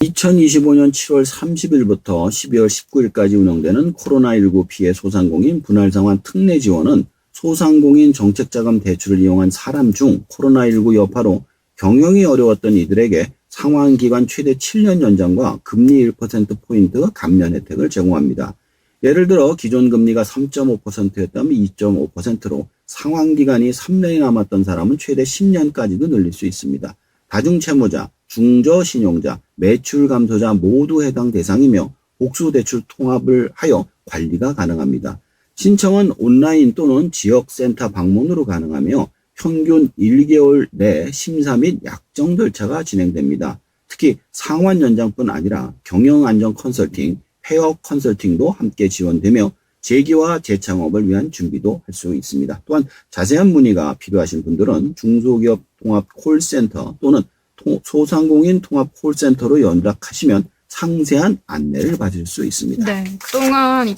2025년 7월 30일부터 12월 19일까지 운영되는 코로나19 피해 소상공인 분할 상환 특례 지원은 소상공인 정책자금 대출을 이용한 사람 중 코로나19 여파로 경영이 어려웠던 이들에게 상환 기간 최대 7년 연장과 금리 1%포인트 감면 혜택을 제공합니다. 예를 들어 기존 금리가 3.5%였다면 2.5%로 상환 기간이 3년이 남았던 사람은 최대 10년까지도 늘릴 수 있습니다. 다중 채무자, 중저 신용자, 매출 감소자 모두 해당 대상이며 복수 대출 통합을 하여 관리가 가능합니다. 신청은 온라인 또는 지역센터 방문으로 가능하며 평균 1개월 내 심사 및 약정 절차가 진행됩니다. 특히 상환 연장뿐 아니라 경영 안전 컨설팅, 폐업 컨설팅도 함께 지원되며 재기와 재창업을 위한 준비도 할 수 있습니다. 또한 자세한 문의가 필요하신 분들은 중소기업 통합 콜센터 또는 통- 소상공인 통합 콜센터로 연락하시면 상세한 안내를 받을 수 있습니다. 네. 그동안 이